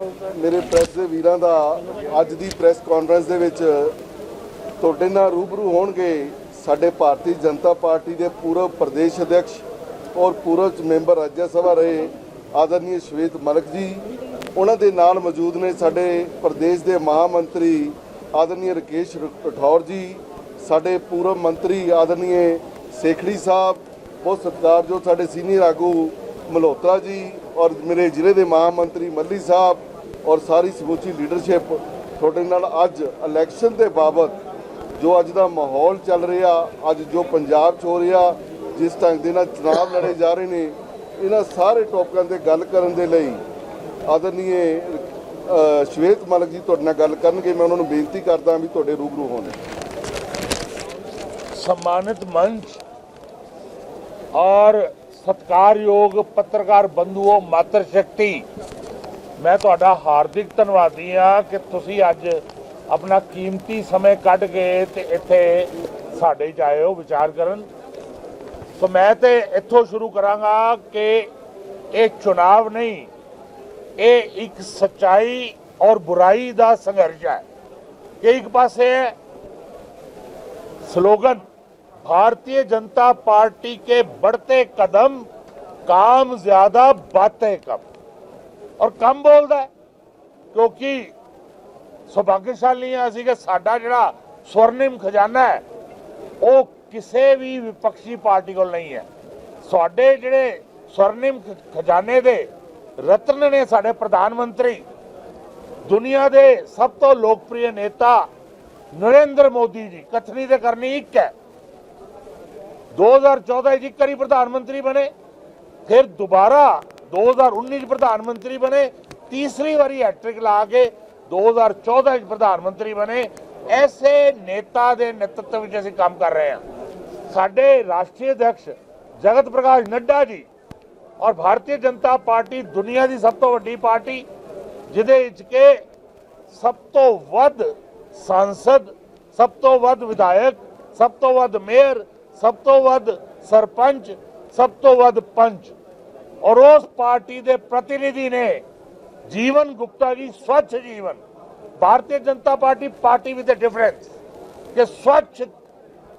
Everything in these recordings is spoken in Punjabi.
ਮੇਰੇ ਪ੍ਰੈਸ ਦੇ ਵੀਰਾਂ ਦਾ ਅੱਜ ਦੀ ਪ੍ਰੈਸ ਕਾਨਫਰੰਸ ਦੇ ਵਿੱਚ ਤੁਹਾਡੇ ਨਾਲ ਰੂਬਰੂ ਹੋਣਗੇ ਸਾਡੇ ਭਾਰਤੀ ਜਨਤਾ ਪਾਰਟੀ ਦੇ ਪੂਰਵ ਪ੍ਰਦੇਸ਼ ਅਧਿਕਸ਼ ਔਰ ਪੂਰਵ ਮੈਂਬਰ ਰਾਜ ਸਭਾ ਰਹੇ ਆਦਰਨੀय ਸ਼ਵੇਤ ਮਲਕ ਜੀ। ਉਹਨਾਂ ਦੇ ਨਾਲ ਮੌਜੂਦ ਨੇ ਸਾਡੇ ਪ੍ਰਦੇਸ਼ ਦੇ ਮਹਾ ਮੰਤਰੀ ਆਦਰਨੀय ਰਕੇਸ਼ ਰਠੌਰ ਜੀ, ਸਾਡੇ ਪੂਰਵ ਮੰਤਰੀ ਆਦਰਨੀਏ ਸੇਖੜੀ ਸਾਹਿਬ, ਉਹ ਬਹੁਤ ਜੋ ਸਾਡੇ ਸੀਨੀਅਰ ਆਗੂ ਮਲਹੋਤਰਾ ਜੀ ਔਰ ਮੇਰੇ ਜ਼ਿਲ੍ਹੇ ਦੇ ਮਹਾ ਮੰਤਰੀ ਮੱਲੀ ਸਾਹਿਬ ਔਰ ਸਾਰੀ ਸਮੁੱਚੀ ਲੀਡਰਸ਼ਿਪ ਤੁਹਾਡੇ ਨਾਲ ਅੱਜ ਇਲੈਕਸ਼ਨ ਦੇ ਬਾਬਤ ਜੋ ਅੱਜ ਦਾ ਮਾਹੌਲ ਚੱਲ ਰਿਹਾ ਅੱਜ ਜੋ ਪੰਜਾਬ 'ਚ ਹੋ ਰਿਹਾ ਜਿਸ ਢੰਗ ਦੇ ਨਾਲ ਚੁਣਾਵ ਲੜੇ ਜਾ ਰਹੇ ਨੇ ਇਹਨਾਂ ਸਾਰੇ ਟੌਪਿਕਾਂ ਤੇ ਗੱਲ ਕਰਨ ਦੇ ਲਈ ਆਦਰਨੀਏ ਅ, ਸ਼ਵੇਤ ਮਲਕ ਜੀ ਤੁਹਾਡੇ ਨਾਲ ਗੱਲ ਕਰਨਗੇ ਮੈਂ ਉਹਨਾਂ ਨੂੰ ਬੇਨਤੀ ਕਰਦਾ ਵੀ ਤੁਹਾਡੇ ਰੂਬਰੂ ਹੋਣ सम्मानित मंच और ਸਤਿਕਾਰਯੋਗ ਪੱਤਰਕਾਰ ਬੰਧੂਓ ਮਾਤਰ ਸ਼ਕਤੀ ਮੈਂ ਤੁਹਾਡਾ ਹਾਰਦਿਕ ਧੰਨਵਾਦੀ ਆ ਕਿ ਤੁਸੀਂ ਅੱਜ ਆਪਣਾ ਕੀਮਤੀ ਸਮੇਂ ਕੱਢ ਕੇ ਤੇ ਇੱਥੇ ਸਾਡੇ ਚ ਆਏ ਹੋ ਵਿਚਾਰ ਕਰਨ ਸੋ ਮੈਂ ਤੇ ਇੱਥੋਂ ਸ਼ੁਰੂ ਕਰਾਂਗਾ ਕਿ ਇਹ ਚੁਣਾਵ ਨਹੀਂ ਇਹ ਇੱਕ ਸਚਾਈ ਔਰ ਬੁਰਾਈ ਦਾ ਸੰਘਰਸ਼ ਹੈ ਕਿ ਇੱਕ ਪਾਸੇ स्लोगन भारतीय जनता पार्टी के बढ़ते कदम काम ज्यादा बातें कम ਔਰ ਕੰਮ ਬੋਲਦਾ ਕਿਉਂਕਿ ਸੁਭਾਗਸ਼ਾਲੀ ਆ ਅਸੀਂ ਕਿ ਸਾਡਾ ਜਿਹੜਾ ਸਵਰਨਿਮ ਖਜ਼ਾਨਾ ਹੈ, ਉਹ ਕਿਸੇ ਵੀ ਵਿਪਕਸ਼ੀ ਪਾਰਟੀ ਕੋਲ ਨਹੀਂ ਹੈ। ਸਾਡੇ ਜਿਹੜੇ ਸਵਰਨਿਮ ਖਜ਼ਾਨੇ ਦੇ ਰਤਨ ਨੇ ਸਾਡੇ ਪ੍ਰਧਾਨ ਮੰਤਰੀ, ਦੁਨੀਆ ਦੇ ਸਭ ਤੋਂ ਲੋਕਪ੍ਰਿਯ ਨੇਤਾ ਨਰਿੰਦਰ ਮੋਦੀ ਜੀ, ਕਥਨੀ ਤੇ ਕਰਨੀ ਇੱਕ ਹੈ। 2014 ਵਿੱਚ ਇੱਕ ਵਾਰੀ ਪ੍ਰਧਾਨ ਮੰਤਰੀ ਬਣੇ, ਫਿਰ ਦੁਬਾਰਾ 2019 ਚ ਪ੍ਰਧਾਨ ਮੰਤਰੀ ਬਣੇ, ਤੀਸਰੀ ਵਾਰੀ ਹੈਟ੍ਰਿਕ ਲਾ ਕੇ 2014 'ਚ ਪ੍ਰਧਾਨ ਮੰਤਰੀ ਬਣੇ। ਐਸੇ ਨੇਤਾ ਦੇ ਨੇਤਰਤਵ ਵਿੱਚ ਅਸੀਂ ਕੰਮ ਕਰ ਰਹੇ ਹਾਂ। ਸਾਡੇ ਰਾਸ਼ਟਰੀ ਅਧਿਕਸ਼ ਜਗਤ ਪ੍ਰਕਾਸ਼ ਨੱਡਾ ਜੀ ਔਰ ਭਾਰਤੀ ਜਨਤਾ ਪਾਰਟੀ ਦੁਨੀਆ ਦੀ ਸਭ ਤੋਂ ਵੱਡੀ ਪਾਰਟੀ, ਜਿਹਦੇ ਵਿੱਚ ਕਿ ਸਭ ਤੋਂ ਵੱਧ ਸੰਸਦ, ਸਭ ਤੋਂ ਵੱਧ ਵਿਧਾਇਕ, ਸਭ ਤੋਂ ਵੱਧ ਮੇਅਰ, ਸਭ ਤੋਂ ਵੱਧ ਸਰਪੰਚ, ਸਭ ਤੋਂ ਵੱਧ ਪੰਚ। और उस पार्टी के प्रतिनिधि ने जीवन गुप्ता की स्वच्छ जीवन Bharatiya Janata party party with difference के स्वच्छ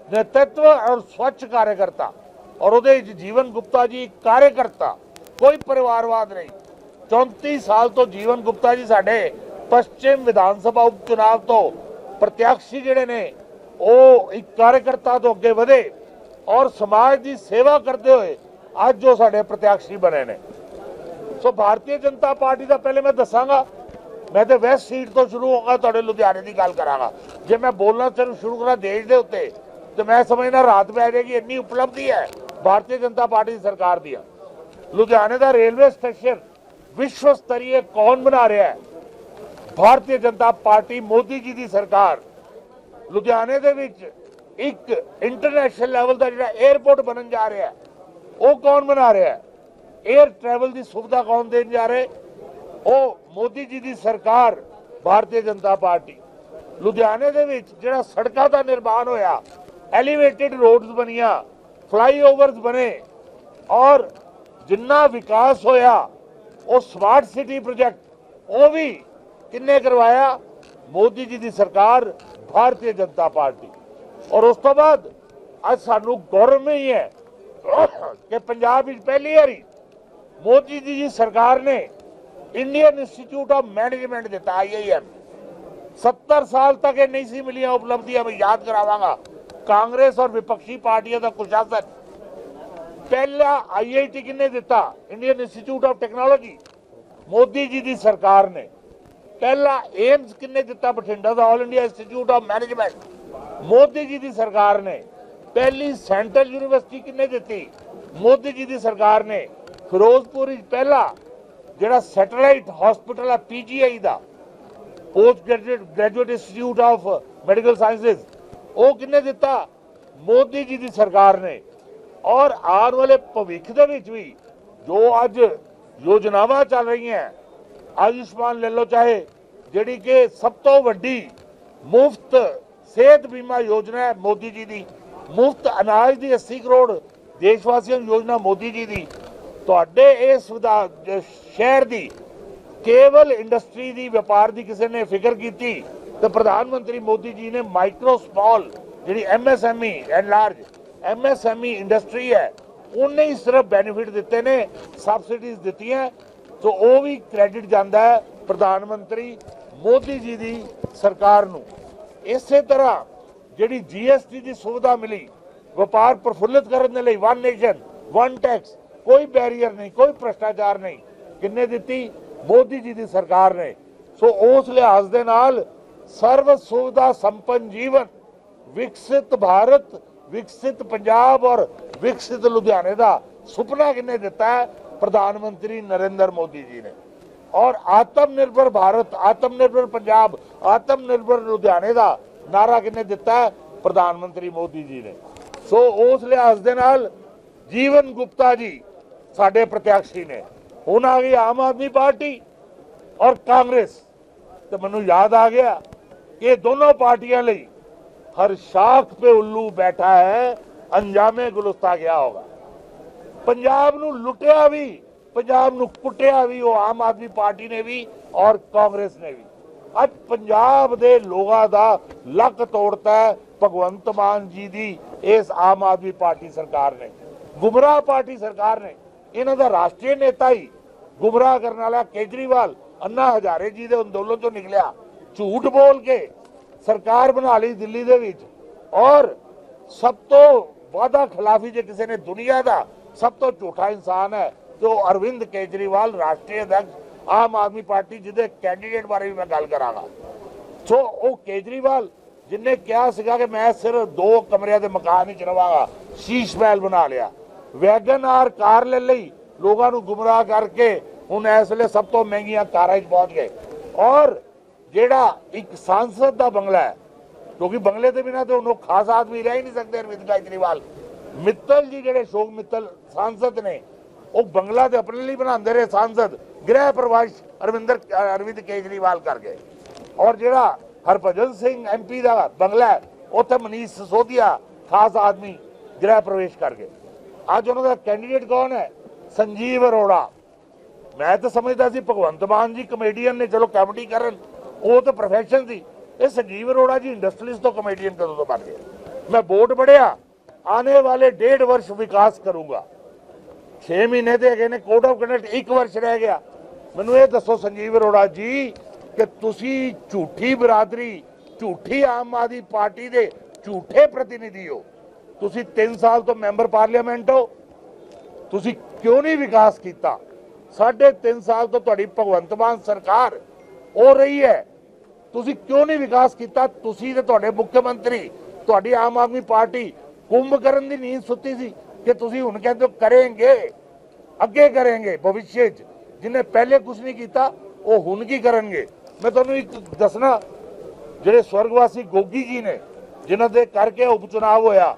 नेतृत्व और स्वच्छ कार्यकर्ता और ਉਹਦੇ ਜੀਵਨ ਗੁਪਤਾ ਜੀ ਕਾਰਜਕਰਤਾ, ਕੋਈ ਪਰਿਵਾਰਵਾਦ ਨਹੀਂ। 34 ਸਾਲ ਤੋਂ ਜੀਵਨ ਗੁਪਤਾ ਜੀ ਸਾਡੇ ਪਸ਼ਚਿਮ ਵਿਧਾਨ ਸਭਾ ਉਪਚੁਣਾਵ ਤੋਂ ਪ੍ਰਤਿਆਸ਼ੀ ਜਿਹੜੇ ਨੇ, ਉਹ ਇੱਕ ਕਾਰਜਕਰਤਾ ਤੋਂ ਅੱਗੇ ਵਧੇ। ਔਰ ਸਮਾਜ ਦੀ ਸੇਵਾ ਕਰਦੇ ਹੋਏ ਅੱਜ ਉਹ ਸਾਡੇ ਪ੍ਰਤਿਆਸ਼ੀ ਬਣੇ ਨੇ। ਸੋ ਭਾਰਤੀ ਜਨਤਾ ਪਾਰਟੀ ਦਾ ਪਹਿਲੇ ਮੈਂ ਦੱਸਾਂਗਾ, ਮੈਂ ਤੇ ਵੈਸਟ ਸੀਟ ਤੋਂ ਸ਼ੁਰੂ ਹੋਊਂਗਾ, ਤੁਹਾਡੇ ਲੁਧਿਆਣੇ ਦੀ ਗੱਲ ਕਰਾਂਗਾ। ਜੇ ਮੈਂ ਬੋਲਣਾ ਚਾਹੂੰ ਸ਼ੁਰੂ ਕਰਾਂ ਦੇਸ਼ ਦੇ ਉੱਤੇ, ਤੇ ਮੈਂ ਸਮਝਣਾ ਰਾਤ ਪੈ ਜਾਏਗੀ, ਇੰਨੀ ਉਪਲਬਧੀ ਹੈ ਭਾਰਤੀ ਜਨਤਾ ਪਾਰਟੀ ਦੀ ਸਰਕਾਰ ਦੀ। ਲੁਧਿਆਣੇ ਦਾ ਰੇਲਵੇ ਸਟੇਸ਼ਨ ਵਿਸ਼ਵ ਸਤਰੀਏ ਕੌਣ ਬਣਾ ਰਿਹਾ ਹੈ? ਭਾਰਤੀ ਜਨਤਾ ਪਾਰਟੀ ਮੋਦੀ ਜੀ ਦੀ ਸਰਕਾਰ। ਲੁਧਿਆਣੇ ਦੇ ਵਿੱਚ ਇੱਕ ਇੰਟਰਨੈਸ਼ਨਲ ਲੈਵਲ ਦਾ ਜਿਹੜਾ 에ਅਰਪੋਰਟ ਬਣਨ ਜਾ ਰਿਹਾ ਹੈ। ਉਹ ਕੌਣ ਬਣਾ ਰਿਹਾ ਹੈ? 에ਅਰ ਟਰੈਵਲ ਦੀ ਸੁਵਿਧਾ ਕੌਣ ਦੇਣ ਜਾ ਰਹੇ ਉਹ ਮੋਦੀ ਜੀ ਦੀ ਸਰਕਾਰ, ਭਾਰਤੀ ਜਨਤਾ ਪਾਰਟੀ। ਲੁਧਿਆਣੇ ਦੇ ਵਿੱਚ ਜਿਹੜਾ ਸੜਕਾਂ ਦਾ ਨਿਰਮਾਣ ਹੋਇਆ ਐਲੀਵੇਟਿਡ ਰੋਡਸ ਬਣੀਆਂ ਫਲਾਈਓਵਰਸ ਬਣੇ ਔਰ ਜਿੰਨਾ ਵਿਕਾਸ ਹੋਇਆ, ਉਹ ਸਮਾਰਟ ਸਿਟੀ ਪ੍ਰੋਜੈਕਟ ਉਹ ਵੀ ਕਿੰਨੇ ਕਰਵਾਇਆ? ਮੋਦੀ ਜੀ ਦੀ ਸਰਕਾਰ, ਭਾਰਤੀ ਜਨਤਾ ਪਾਰਟੀ। ਔਰ ਉਸ ਤੋਂ ਬਾਅਦ ਅੱਜ ਸਾਨੂੰ ਗੌਰਵ ਹੀ ਹੈ ਕਿ ਪੰਜਾਬ ਵਿੱਚ ਪਹਿਲੀ ਵਾਰੀ ਮੋਦੀ ਜੀ ਦੀ ਸਰਕਾਰ ਨੇ ਇੰਡੀਅਨ ਇੰਸਟੀਚਿਊਟ ਆਫ ਮੈਨੇਜਮੈਂਟ ਦਿੱਤਾ ਆਈਆਈਐਮ 70 ਸਾਲ ਤੱਕ ਇਹ ਨਹੀਂ ਸੀ ਮਿਲੀਆਂ ਉਪਲਬਧੀਆਂ, ਮੈਂ ਯਾਦ ਕਰਾਵਾਂਗਾ। ਕਾਂਗਰਸ ਔਰ ਵਿਪਕਸ਼ੀ ਪਾਰਟੀਆਂ ਦਾ ਕੁਸ਼ਾਸਨ ਪਹਿਲਾ ਆਈਆਈਟੀ ਕਿੰਨੇ ਦਿੱਤਾ? Indian institute of technology. Modi ji ਦੀ ਸਰਕਾਰ ਨੇ। ਪਹਿਲਾ ਏਮਸ ਕਿੰਨੇ ਦਿੱਤਾ? ਬਠਿੰਡਾ ਦਾ, all India institute of management. Modi ji ਦੀ ਸਰਕਾਰ ਨੇ। ਪਹਿਲੀ ਸੈਂਟਰਲ ਯੂਨੀਵਰਸਿਟੀ ਕਿੰਨੇ ਦਿੱਤੀ? ਮੋਦੀ ਜੀ ਦੀ ਸਰਕਾਰ ਨੇ। ਫਿਰੋਜ਼ਪੁਰ ਵਿੱਚ ਪਹਿਲਾ ਜਿਹੜਾ ਸੈਟੇਲਾਈਟ ਹਸਪੀਟਲ ਆ PGI the, post graduate graduate institute of medical sciences ਉਹ ਕਿੰਨੇ ਦਿੱਤਾ? ਮੋਦੀ ਜੀ ਦੀ ਸਰਕਾਰ ਨੇ। ਔਰ ਆਉਣ ਵਾਲੇ ਭਵਿੱਖ ਦੇ ਵਿੱਚ ਵੀ ਜੋ ਅੱਜ ਯੋਜਨਾਵਾਂ ਚੱਲ ਰਹੀਆਂ, ਆਯੁਸ਼ਮਾਨ ਲੈ ਲਓ ਚਾਹੇ, ਜਿਹੜੀ ਕਿ ਸਭ ਤੋਂ ਵੱਡੀ ਮੁਫਤ ਸਿਹਤ ਬੀਮਾ ਯੋਜਨਾ ਹੈ ਮੋਦੀ ਜੀ ਦੀ ਮੁਫਤ ਅਨਾਜ ਦੀ 80 ਕਰੋੜ ਦੇਸ਼ ਵਾਸੀਆਂ ਨੂੰ ਯੋਜਨਾ ਮੋਦੀ ਜੀ ਦੀ। ਤੁਹਾਡੇ ਇਸ ਵਿਧਾ- ਸ਼ਹਿਰ ਦੀ ਕੇਵਲ ਇੰਡਸਟਰੀ ਦੀ, ਵਪਾਰ ਦੀ ਕਿਸੇ ਨੇ ਫਿਕਰ ਕੀਤੀ, ਤਾਂ ਪ੍ਰਧਾਨ ਮੰਤਰੀ ਮੋਦੀ ਜੀ ਨੇ ਮਾਈਕਰੋ ਸਮਾਲ, ਜਿਹੜੀ MSME and large MSME industry ਹੈ, ਉਹਨੇ ਹੀ ਸਿਰਫ ਬੈਨੀਫਿਟ ਦਿੱਤੇ ਨੇ, ਸਬਸਿਡੀਜ਼ ਦਿੱਤੀਆਂ, ਸੋ ਉਹ ਵੀ ਕ੍ਰੈਡਿਟ ਜਾਂਦਾ ਹੈ ਪ੍ਰਧਾਨ ਮੰਤਰੀ ਮੋਦੀ ਜੀ ਦੀ ਸਰਕਾਰ ਨੂੰ। ਇਸੇ ਤਰ੍ਹਾਂ ਜਿਹੜੀ ਜੀਐਸਟੀ ਦੀ ਸੁਵਿਧਾ ਮਿਲੀ, ਵਪਾਰ ਪ੍ਰਫੁੱਲਿਤ ਕਰਨ ਦੇ ਲਈ ਵਨ ਨੇਸ਼ਨ ਵਨ ਟੈਕਸ ਕੋਈ ਬੈਰੀਅਰ ਨਹੀਂ, ਕੋਈ ਭ੍ਰਸ਼ਟਾਚਾਰ ਨਹੀਂ, ਕਿੰਨੇ ਦਿੱਤੀ? ਮੋਦੀ ਜੀ ਦੀ ਸਰਕਾਰ ਨੇ। ਸੋ ਉਸ ਲਿਹਾਜ਼ ਦੇ ਨਾਲ ਸਰਵ ਸੁਵਿਧਾ ਸੰਪੰਨ ਜੀਵਨ, ਵਿਕਸਿਤ ਭਾਰਤ, ਵਿਕਸਿਤ ਪੰਜਾਬ ਔਰ ਵਿਕਸਿਤ ਲੁਧਿਆਣੇ ਦਾ ਸੁਪਨਾ ਕਿੰਨੇ ਦਿੱਤਾ ਹੈ? ਪ੍ਰਧਾਨ ਮੰਤਰੀ ਨਰਿੰਦਰ ਮੋਦੀ ਜੀ ਨੇ। ਔਰ ਆਤਮ ਨਿਰਭਰ ਭਾਰਤ, ਆਤਮ ਨਿਰਭਰ ਪੰਜਾਬ, ਆਤਮ ਨਿਰਭਰ ਲੁਧਿਆਣੇ ਦਾ ਨਾਰਾ ਕਿੰਨੇ ਦਿੱਤਾ? ਪ੍ਰਧਾਨ ਮੰਤਰੀ ਮੋਦੀ ਜੀ ਨੇ। ਸੋ ਉਸ ਲਿਹਾਜ਼ ਦੇ ਨਾਲ ਜੀਵਨ ਗੁਪਤਾ ਜੀ ਸਾਡੇ ਪ੍ਰਤਿਆਸ਼ੀ ਨੇ। ਹੁਣ ਆ ਗਈ ਆਮ ਆਦਮੀ ਪਾਰਟੀ ਔਰ ਕਾਂਗਰਸ। ਤੇ ਮੈਨੂੰ ਯਾਦ ਆ ਗਿਆ ਇਹ ਦੋਨੋਂ ਪਾਰਟੀਆਂ ਲਈ ਹਰ ਸ਼ਾਖ पे ਉੱਲੂ ਬੈਠਾ ਹੈ, ਅੰਜਾਮੇ ਗੁਲਸਤਾ ਗਿਆ ਹੋਗਾ। ਪੰਜਾਬ ਨੂੰ ਲੁੱਟਿਆ ਵੀ, ਪੰਜਾਬ ਨੂੰ ਕੁੱਟਿਆ ਵੀ, ਉਹ ਆਮ ਆਦਮੀ ਪਾਰਟੀ ਨੇ ਵੀ ਔਰ ਕਾਂਗਰਸ ਨੇ ਵੀ। ਅੱਜ ਪੰਜਾਬ ਦੇ ਲੋਕਾਂ ਦਾ ਲੱਕ ਤੋੜਤਾ ਭਗਵੰਤ ਮਾਨ ਜੀ ਦੀ, ਇਸ ਆਮ ਆਦਮੀ ਪਾਰਟੀ ਸਰਕਾਰ ਨੇ। ਗੁੰਮਰਾਹ ਪਾਰਟੀ ਸਰਕਾਰ ਨੇ, ਇਹਨਾਂ ਦਾ ਰਾਸ਼ਟਰੀ ਨੇਤਾ ਹੀ ਗੁੰਮਰਾਹ ਕਰਨ ਵਾਲਾ ਕੇਜਰੀਵਾਲ, ਅੰਨਾ ਹਜ਼ਾਰੇ ਜੀ ਦੇ ਅੰਦੋਲਨ ਤੋਂ ਨਿਕਲਿਆ। ਝੂਠ ਬੋਲ ਕੇ ਸਰਕਾਰ ਬਣਾ ਲਈ ਦਿੱਲੀ ਦੇ ਵਿੱਚ। ਔਰ ਸਭ ਤੋਂ ਵਾਦਾ ਖਿਲਾਫੀ ਜੇ ਕਿਸੇ ਨੇ ਦੁਨੀਆ ਦਾ ਸਭ ਤੋਂ ਝੂਠਾ ਇਨਸਾਨ ਹੈ ਜੋ ਅਰਵਿੰਦ ਕੇਜਰੀਵਾਲ, ਰਾਸ਼ਟਰੀ ਅਧਿਕਸ਼ ਆਮ ਆਦਮੀ ਪਾਰਟੀ ਜਿਹਦੇ ਕੈਂਡੀਡੇਟ ਬਾਰੇ ਵੀ ਮੈਂ ਗੱਲ ਕਰਾਂਗਾ। ਸੋ ਉਹ ਕੇਜਰੀਵਾਲ ਜਿਨੇ ਕਿਹਾ ਸੀਗਾ ਕਿ ਮੈਂ ਸਿਰਫ ਦੋ ਕਮਰਿਆਂ ਦੇ ਮਕਾਨ ਵਿੱਚ ਰਵਾਂਗਾ, ਸ਼ੀਸ਼ ਮਹਿਲ ਬਣਾ ਲਿਆ। ਵੈਗਨ ਆਰ ਕਾਰ ਲੈ ਲਈ, ਲੋਕਾਂ ਨੂੰ ਗੁੰਮਰਾਹ ਕਰਕੇ ਹੁਣ ਇਸ ਵੇਲੇ ਸਭ ਤੋਂ ਮਹਿੰਗੀਆਂ ਕਾਰਾਂ 'ਚ ਪਹੁੰਚ ਗਏ। ਔਰ ਜਿਹੜਾ ਇੱਕ ਸੰਸਦ ਦਾ ਬੰਗਲਾ ਹੈ, ਕਿਉਂਕਿ ਬੰਗਲੇ ਦੇ ਬਿਨਾਂ ਤੇ ਉਹਨੂੰ ਖਾਸ ਆਦਮੀ ਰਹਿ ਹੀ ਨਹੀਂ ਸਕਦੇ ਅਰਵਿੰਦ ਕੇਜਰੀਵਾਲ। ਮਿੱਤਲ ਜੀ ਜਿਹੜੇ ਸ਼ੋਕ ਮਿੱਤਲ ਸਾਂਸਦ ਨੇ, ਉਹ ਬੰਗਲਾ ਤੇ ਆਪਣੇ ਲਈ ਬਣਾਉਂਦੇ ਰਹੇ ਸਾਂਸਦ। ਗ੍ਰਹਿ ਪ੍ਰਵਾਸ ਅਰਵਿੰਦਰ ਅਰਵਿੰਦ ਕੇਜਰੀਵਾਲ ਕਰ ਗਏ। ਔਰ ਜਿਹੜਾ ਹਰਭਜਨ ਸਿੰਘ ਐਮਪੀ ਦਾ ਬੰਗਲਾ ਉੱਥੇ ਮਨੀਸ਼ ਸਿਸੋਦੀਆ, ਖਾਸ ਆਦਮੀ ਗ੍ਰਹਿ ਪ੍ਰਵੇਸ਼ ਕਰ ਗਏ। ਅੱਜ ਉਹਨਾਂ ਦਾ ਕੈਂਡੀਡੇਟ ਕੌਣ ਹੈ? ਸੰਜੀਵ ਅਰੋੜਾ। ਮੈਂ ਤਾਂ ਸਮਝਦਾ ਸੀ ਭਗਵੰਤ ਮਾਨ ਜੀ ਕਮੇਡੀਅਨ ਨੇ, ਚਲੋ ਕਾਮੇਡੀ ਕਰਨ, ਉਹ ਤਾਂ ਪ੍ਰੋਫੈਸ਼ਨ ਸੀ। ਇਹ ਸੰਜੀਵ ਅਰੋੜਾ ਜੀ ਇੰਡਸਟਰੀਜ਼ ਤੋਂ ਕਮੇਡੀਅਨ ਕਦੋਂ ਤੋਂ ਬਣ ਗਏ। ਮੈਂ ਵੋਟ ਬੜਿਆ ਆने ਵਾਲੇ ਡੇਢ ਵਰਸ਼ ਵਿਕਾਸ ਕਰੂੰਗਾ। 6 ਮਹੀਨੇ ਤੇ ਹੈਗੇ ਨੇ ਕੋਡ ਆਫ ਕੰਡਕਟ ਇੱਕ ਵਰਸ਼ ਰਹਿ ਗਿਆ। ਮੈਨੂੰ ਇਹ ਦੱਸੋ ਸੰਜੀਵ ਅਰੋੜਾ ਜੀ, ਕਿ ਤੁਸੀਂ ਝੂਠੀ ਬਰਾਦਰੀ, ਝੂਠੀ ਆਮ ਆਦਮੀ ਪਾਰਟੀ ਦੇ ਝੂਠੇ ਪ੍ਰਤੀਨਿਧੀ ਹੋ। ਤੁਸੀਂ 3 ਸਾਲ ਤੋਂ ਮੈਂਬਰ ਪਾਰਲੀਮੈਂਟ ਹੋ। ਤੁਸੀਂ ਕਿਉਂ ਨਹੀਂ ਵਿਕਾਸ ਕੀਤਾ? ਸਾਢੇ 3 ਸਾਲ ਤੋਂ ਤੁਹਾਡੀ ਭਗਵੰਤ ਮਾਨ ਸਰਕਾਰ ਹੋ ਰਹੀ ਹੈ। ਤੁਸੀਂ ਕਿਉਂ ਨਹੀਂ ਵਿਕਾਸ ਕੀਤਾ? ਤੁਸੀਂ ਤੇ ਤੁਹਾਡੇ ਮੁੱਖ ਮੰਤਰੀ, ਤੁਹਾਡੀ ਆਮ ਆਦਮੀ ਪਾਰਟੀ ਕੁੰਭ ਕਰਨ ਦੀ ਨੀਂਦ ਸੁੱਤੀ ਸੀ। ਕਿ ਤੁਸੀਂ ਹੁਣ ਕਹਿੰਦੇ ਹੋ ਕਰਾਂਗੇ, ਅੱਗੇ ਕਰਾਂਗੇ ਭਵਿੱਖ 'ਚ ਜਿਹਨੇ ਪਹਿਲੇ ਕੁਝ ਨਹੀਂ ਕੀਤਾ, ਉਹ ਹੁਣ ਕੀ ਕਰਨਗੇ? ਮੈਂ ਤੁਹਾਨੂੰ ਇੱਕ ਦੱਸਣਾ, ਜਿਹੜੇ ਸਵਰਗਵਾਸੀ ਗੋਗੀ ਜੀ ਨੇ, ਜਿਨ੍ਹਾਂ ਦੇ ਕਰਕੇ ਉਪ ਹੋਇਆ,